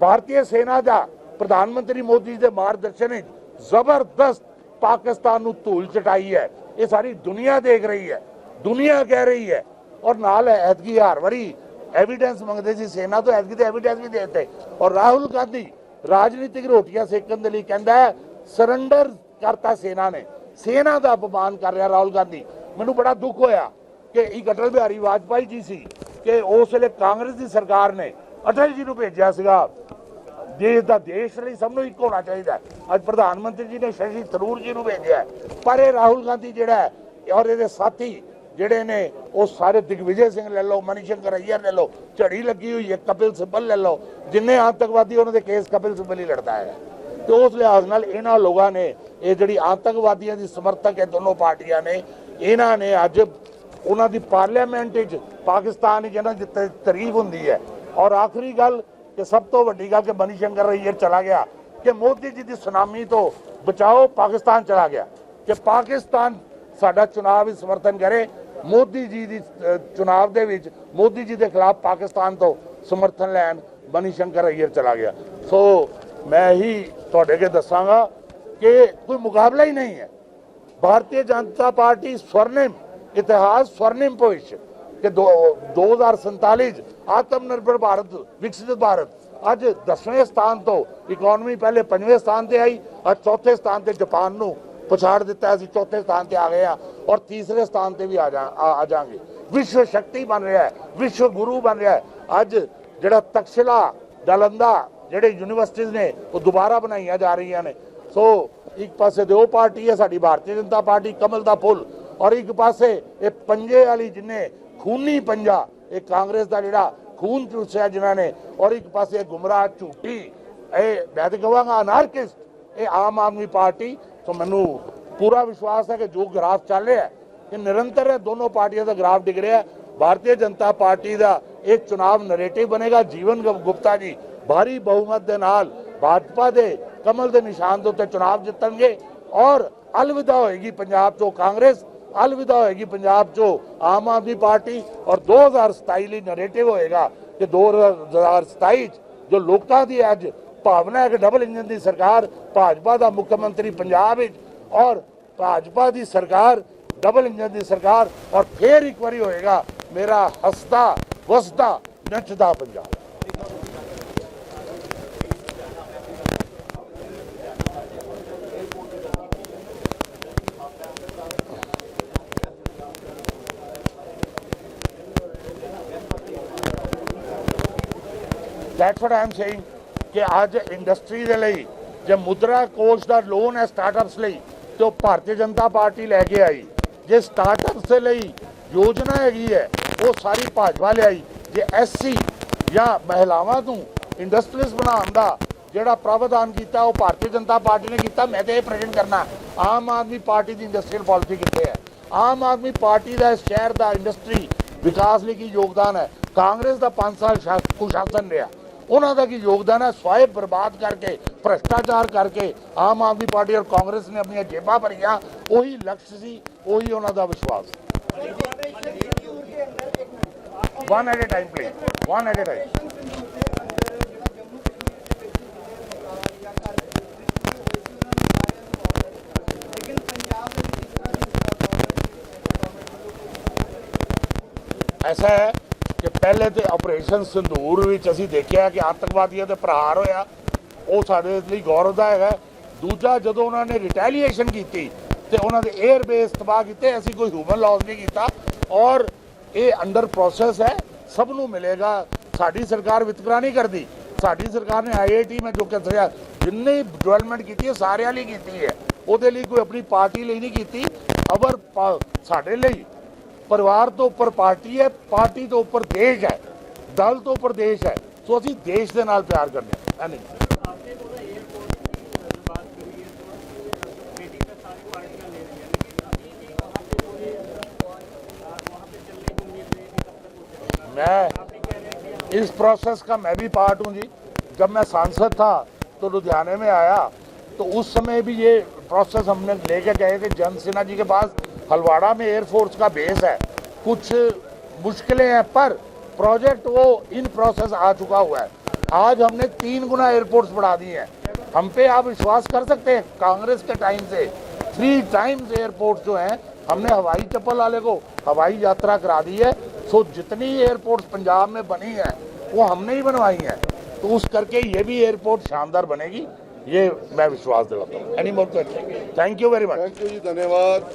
ਭਾਰਤੀ ਸੈਨਾ ਦਾ ਪ੍ਰਧਾਨ ਮੰਤਰੀ ਮੋਦੀ ਦੇ ਮਾਰਗਦਰਸ਼ਨ ਵਿੱਚ ਜ਼ਬਰਦਸਤ ਪਾਕਿਸਤਾਨ ਨੂੰ ਧੂਲ ਚਟਾਈ ਹੈ। ਇਹ ਸਾਰੀ ਦੁਨੀਆ ਦੇਖ ਰਹੀ ਹੈ। ਦੁਨੀਆ ਕਹਿ ਰਹੀ ਹੈ ਔਰ ਨਾਲ ਐਤਕੀ ਹਰ ਵਾਰੀ ਐਵੀਡੈਂਸ ਮੰਗਦੇ ਸੀ, ਸੈਨਾ ਤੋਂ ਐਤਕੀ ਤੇ ਐਵੀਡੈਂਸ ਵੀ ਦੇ ਦਿੱਤੇ। ਔਰ ਰਾਹੁਲ ਗਾਂਧੀ ਰਾਜਨੀਤਿਕ ਰੋਟੀਆਂ ਸੇਕਣ ਦੇ ਲਈ ਕਹਿੰਦਾ ਸਰੈਂਡਰ ਕਰਤਾ ਸੈਨਾ ਨੇ। ਸੈਨਾ ਦਾ ਅਪਮਾਨ ਕਰ ਰਿਹਾ ਰਾਹੁਲ ਗਾਂਧੀ। ਮੈਨੂੰ ਬੜਾ ਦੁੱਖ ਹੋਇਆ ਕਿ ਇਹ ਅਟਲ ਬਿਹਾਰੀ ਵਾਜਪਾਈ ਜੀ ਸੀ ਕਿ ਉਸ ਵੇਲੇ ਕਾਂਗਰਸ ਦੀ ਸਰਕਾਰ ਨੇ ਅਟਲ ਜੀ ਨੂੰ ਭੇਜਿਆ ਸੀਗਾ। ਦੇਸ਼ ਦਾ ਦੇਸ਼ ਲਈ ਸਭ ਨੂੰ ਇੱਕ ਹੋਣਾ ਚਾਹੀਦਾ ਅੱਜ ਪ੍ਰਧਾਨ ਮੰਤਰੀ ਜੀ ਨੇ ਸ਼ਸ਼ੀ ਥਰੂਰ ਜੀ ਨੂੰ ਭੇਜਿਆ ਪਰ ਇਹ ਰਾਹੁਲ ਗਾਂਧੀ ਜਿਹੜਾ ਔਰ ਇਹਦੇ ਸਾਥੀ ਜਿਹੜੇ ਨੇ ਉਹ ਸਾਰੇ ਦਿਗਵਿਜੇ ਸਿੰਘ ਲੈ ਲਓ, ਮਨੀਸ਼ੰਕਰ ਅਈਅਰ ਲੈ ਲਓ, ਝੜੀ ਲੱਗੀ ਹੋਈ ਹੈ, ਕਪਿਲ ਸਿੱਬਲ ਲੈ ਲਓ, ਜਿੰਨੇ ਆਤੰਕਵਾਦੀ ਉਹਨਾਂ ਦੇ ਕੇਸ ਕਪਿਲ ਸਿੱਬਲ ਹੀ ਲੜਦਾ ਹੈ। ਤੇ ਉਸ ਲਿਹਾਜ਼ ਨਾਲ ਇਹਨਾਂ ਲੋਕਾਂ ਨੇ ਇਹ ਜਿਹੜੀ ਆਤੰਕਵਾਦੀਆਂ ਦੀ ਸਮਰਥਕ ਹੈ ਦੋਨੋਂ ਪਾਰਟੀਆਂ ਨੇ, ਇਹਨਾਂ ਨੇ ਅੱਜ ਉਹਨਾਂ ਦੀ ਪਾਰਲੀਮੈਂਟ ਵਿੱਚ ਪਾਕਿਸਤਾਨ ਵਿੱਚ ਇਹਨਾਂ ਦੀ ਤਾਰੀਫ ਹੁੰਦੀ ਹੈ। ਔਰ ਆਖਰੀ ਗੱਲ ਕਿ ਸਭ ਤੋਂ ਵੱਡੀ ਗੱਲ ਕਿ ਮਨੀ ਸ਼ੰਕਰ ਅਈਅਰ ਚਲਾ ਗਿਆ, ਕਿ ਮੋਦੀ ਜੀ ਦੀ ਸੁਨਾਮੀ ਤੋਂ ਬਚਾਓ ਪਾਕਿਸਤਾਨ ਚਲਾ ਗਿਆ, ਕਿ ਪਾਕਿਸਤਾਨ ਸਾਡਾ ਚੁਣਾਵ ਵੀ ਸਮਰਥਨ ਕਰੇ ਮੋਦੀ ਜੀ ਦੀ ਚੋਣਾਂ ਦੇ ਵਿੱਚ ਮੋਦੀ ਜੀ ਦੇ ਖਿਲਾਫ ਪਾਕਿਸਤਾਨ ਤੋਂ ਸਮਰਥਨ ਲੈਣ ਬਨੀ ਸ਼ੰਕਰ ਅਈਰ ਚਲਾ ਗਿਆ। ਸੋ ਮੈਂ ਹੀ ਤੁਹਾਡੇ ਕੇ ਦੱਸਾਂਗਾ ਕਿ ਕੋਈ ਮੁਕਾਬਲਾ ਹੀ ਨਹੀਂ ਹੈ। ਭਾਰਤੀ ਜਨਤਾ ਪਾਰਟੀ ਸਵਰਨਿਮ ਇਤਿਹਾਸ, ਸਵਰਨਿਮ ਭਵਿਸ਼ ਕਿ 2047 ਆਤਮ ਨਿਰਭਰ ਭਾਰਤ, ਵਿਕਸਿਤ ਭਾਰਤ ਅੱਜ 10ਵੇਂ ਸਥਾਨ ਤੋਂ ਇਕਨੋਮੀ ਪਹਿਲੇ 5ਵੇਂ ਸਥਾਨ ਤੇ ਆਈ, ਅੱਜ ਚੌਥੇ ਸਥਾਨ ਤੇ ਜਾਪਾਨ ਨੂੰ ਪਛਾੜ ਦਿੱਤਾ, ਅਸੀਂ ਚੌਥੇ ਸਥਾਨ ਤੇ ਆ ਗਏ ਆ ਔਰ ਤੀਸਰੇ ਸਥਾਨ ਤੇ ਵੀ ਆ ਜਾ, ਆ ਜਾਾਂਗੇ। ਵਿਸ਼ਵ ਸ਼ਕਤੀ ਬਣ ਰਿਹਾ ਹੈ, ਵਿਸ਼ਵ ਗੁਰੂ ਬਣ ਰਿਹਾ ਹੈ। ਅੱਜ ਜਿਹੜਾ ਤਕਸ਼ਲਾ ਦਲੰਦਾ ਜਿਹੜੇ ਯੂਨੀਵਰਸਿਟੀਆਂ ਨੇ, ਉਹ ਦੁਬਾਰਾ ਬਣਾਈਆਂ ਜਾ ਰਹੀਆਂ ਨੇ। ਸੋ ਇੱਕ ਪਾਸੇ ਤੇ ਉਹ ਪਾਰਟੀ ਹੈ, ਸਾਡੀ ਭਾਰਤੀ ਜਨਤਾ ਪਾਰਟੀ, ਕਮਲ ਦਾ ਫੁੱਲ ਔਰ ਇੱਕ ਪਾਸੇ ਇਹ ਪੰਜੇ ਵਾਲੀ ਜਿੰਨੇ ਖੂਨੀ ਪੰਜਾ, ਇਹ ਕਾਂਗਰਸ ਦਾ ਜਿਹੜਾ ਖੂਨ ਚੂਸਿਆ ਜਿਨ੍ਹਾਂ ਨੇ, ਔਰ ਇੱਕ ਪਾਸੇ ਗੁੰਮਰਾਹ ਝੂਠੀ, ਇਹ ਮੈਂ ਤਾਂ ਕਹਾਂਗਾ ਅਨਾਰਕਿਸਟ, ਇਹ ਆਮ ਆਦਮੀ ਪਾਰਟੀ ਤੋਂ ਮੈਨੂੰ ਪੂਰਾ ਵਿਸ਼ਵਾਸ ਹੈ ਕਿ ਜੋ ਗ੍ਰਾਫ ਚੱਲ ਰਿਹਾ ਹੈ, ਕਿ ਨਿਰੰਤਰ ਇਹ ਦੋਨੋਂ ਪਾਰਟੀਆਂ ਦਾ ਗ੍ਰਾਫ ਡਿੱਗ ਰਿਹਾ ਹੈ। ਭਾਰਤੀ ਜਨਤਾ ਪਾਰਟੀ ਦਾ ਇਹ ਚੁਣਾਵ ਨੈਰੇਟਿਵ ਬਣੇਗਾ। ਜੀਵਨ ਗੁਪਤਾ ਜੀ ਭਾਰੀ ਬਹੁਮਤ ਦੇ ਨਾਲ ਭਾਜਪਾ ਦੇ ਕਮਲ ਦੇ ਨਿਸ਼ਾਨ ਦੇ ਉੱਤੇ ਚੁਣਾਵ ਜਿੱਤਣਗੇ ਔਰ ਅਲਵਿਦਾ ਹੋਏਗੀ ਪੰਜਾਬ ਤੋਂ ਕਾਂਗਰਸ, ਅਲਵਿਦਾ ਹੋਏਗੀ ਪੰਜਾਬ ਚੋਂ ਆਮ ਆਦਮੀ ਪਾਰਟੀ ਔਰ 2027 ਲਈ ਨਰੇਟਿਵ ਹੋਏਗਾ ਕਿ 2027 ਚ ਜੋ ਲੋਕਾਂ ਦੀ ਅੱਜ ਭਾਵਨਾ ਹੈ ਕਿ ਡਬਲ ਇੰਜਨ ਦੀ ਸਰਕਾਰ ਭਾਜਪਾ ਦਾ ਮੁੱਖ ਮੰਤਰੀ ਪੰਜਾਬ ਵਿੱਚ ਔਰ ਭਾਜਪਾ ਦੀ ਸਰਕਾਰ ਡਬਲ ਇੰਜਨ ਦੀ ਸਰਕਾਰ ਔਰ ਫੇਰ ਇੱਕ ਵਾਰੀ ਹੋਏਗਾ ਮੇਰਾ ਹੱਸਦਾ, ਵਸਦਾ, ਨੱਚਦਾ Punjab. That's what I am ਕਿ ਅੱਜ ਇੰਡਸਟਰੀ ਦੇ ਲਈ ਜੇ ਮੁਦਰਾ ਕੋਸ਼ ਦਾ ਲੋਨ ਹੈ ਸਟਾਰਟਅਪਸ ਲਈ, ਤੇ ਉਹ ਭਾਰਤੀ ਜਨਤਾ ਪਾਰਟੀ ਲੈ ਕੇ ਆਈ। ਜੇ ਸਟਾਰਟਅਪਸ ਦੇ ਲਈ ਯੋਜਨਾ ਹੈਗੀ ਹੈ, ਉਹ ਸਾਰੀ ਭਾਜਪਾ ਲਿਆਈ। ਜੇ ਐਸਸੀ ਜਾਂ ਮਹਿਲਾਵਾਂ ਨੂੰ ਇੰਡਸਟਰੀਜ਼ ਬਣਾਉਣ ਦਾ ਜਿਹੜਾ ਪ੍ਰਾਵਧਾਨ ਕੀਤਾ, ਉਹ ਭਾਰਤੀ ਜਨਤਾ ਪਾਰਟੀ ਨੇ ਕੀਤਾ, ਮੈਂ ਤੇ ਇਹ ਪ੍ਰੈਜ਼ੈਂਟ ਕਰਨਾ, ਆਮ ਆਦਮੀ ਪਾਰਟੀ ਦੀ ਇੰਡਸਟਰੀਅਲ ਪਾਲਿਸੀ ਕਿੱਥੇ ਹੈ? ਆਮ ਆਦਮੀ ਪਾਰਟੀ ਦਾ ਇਸ ਸ਼ਹਿਰ ਦਾ ਇੰਡਸਟਰੀ ਵਿਕਾਸ ਲਈ ਕੀ ਯੋਗਦਾਨ ਹੈ? ਕਾਂਗਰਸ ਦਾ 5 ਸਾਲ ਸ਼ਾ- ਕੁਸ਼ਾਸਨ ਰਿਹਾ। ਉਹਨਾਂ ਦਾ ਕੀ ਯੋਗਦਾਨ ਹੈ? ਸਵਾਏ ਬਰਬਾਦ ਕਰਕੇ, ਭ੍ਰਸ਼ਟਾਚਾਰ ਕਰਕੇ ਆਮ ਆਦਮੀ ਪਾਰਟੀ ਔਰ ਕਾਂਗਰਸ ਨੇ ਆਪਣੀਆਂ ਜੇਬਾਂ ਭਰੀਆਂ। ਉਹੀ ਲਕਸ਼ ਸੀ, ਉਹੀ ਉਹਨਾਂ ਦਾ ਵਿਸ਼ਵਾਸ। One at a time please one at a time ਐਸਾ ਹੈ ਪਹਿਲੇ ਤੇ ਆਪਰੇਸ਼ਨ ਸੰਧੂਰ ਵਿੱਚ ਅਸੀਂ ਦੇਖਿਆ ਕਿ ਆਤੰਕਵਾਦੀਆਂ ਤੇ ਪ੍ਰਹਾਰ ਹੋਇਆ। ਉਹ ਸਾਡੇ ਲਈ ਗੌਰਵ ਦਾ ਹੈਗਾ। ਦੂਜਾ, ਜਦੋਂ ਉਹਨਾਂ ਨੇ ਰਿਟੈਲੀਏਸ਼ਨ ਕੀਤੀ ਤੇ ਉਹਨਾਂ ਦੇ 에ਅਰ ਬੇਸ ਤਬਾਹ ਕੀਤੇ, ਅਸੀਂ ਕੋਈ ਹਿਊਮਨ ਲਾਸ ਨਹੀਂ ਕੀਤਾ। ਔਰ ਇਹ ਅੰਡਰ ਪ੍ਰੋਸੈਸ ਹੈ। ਸਭ ਨੂੰ ਮਿਲੇਗਾ। ਸਾਡੀ ਸਰਕਾਰ ਵਿਤਕਰਾ ਨਹੀਂ ਕਰਦੀ। ਸਾਡੀ ਸਰਕਾਰ ਨੇ ਆਈਆਈਟੀ ਮੈਂ ਜੋ ਕਹਿ ਰਿਹਾ ਜਿੰਨੇ ਡਿਵੈਲਪਮੈਂਟ ਕੀਤੀ ਹੈ, ਸਾਰਿਆਂ ਲਈ ਕੀਤੀ ਹੈ। ਉਹਦੇ ਲਈ ਕੋਈ ਆਪਣੀ ਪਾਰਟੀ ਲਈ ਨਹੀਂ ਕੀਤੀ। ਅਵਰ ਪਾ- ਸਾਡੇ ਲਈ ਪਰਿਵਾਰ ਤੋਂ ਉੱਪਰ ਪਾਰਟੀ ਹੈ ਪਾਰਟੀ ਤੋਂ ਉੱਪਰ ਦੇਸ਼ ਹੈ ਦਲ ਤੋਂ ਉੱਪਰ ਦੇਸ਼ ਹੈ ਸੋ ਅਸੀਂ ਦੇਸ਼ ਦੇ ਨਾਲ ਪਿਆਰ ਕਰਨੇ ਹਾਂ ਨਹੀਂ आपने बोला एयरपोर्ट की बात करी है तो मीटिंग में सारी पार्टियां ले रही हैं लेकिन अभी भी वहाँ पे कोई वहाँ पे चलने को उम्मीद नहीं थी तब तक वो चलेगा मैं आप ही कह रहे हैं कि इस प्रोसेस का मैं भी पार्ट हूँ जी जब मैं सांसद था तो लुधियाने में आया तो उस समय भी ये प्रोसेस हमने लेके गए थे जन सेना जी के पास हलवाड़ा में एयरफोर्स का बेस है। कुछ मुश्किलें हैं, पर प्रोजेक्ट वो इन प्रोसेस आ चुका हुआ है। आज हमने तीन गुना एयरपोर्ट्स बढ़ा दिए हैं। हम पे आप विश्वास कर सकते हैं, कांग्रेस के टाइम से थ्री टाइम्स एयरपोर्ट जो हैं, हमने हवाई चप्पल वाले को हवाई यात्रा करा दी है। सो जितनी एयरपोर्ट पंजाब में बनी है, वो हमने ही बनवाई है। तो उस करके ये भी एयरपोर्ट शानदार बनेगी, ये मैं विश्वास दिलाता हूँ। Any more question thank you very much thank you ji, धन्यवाद।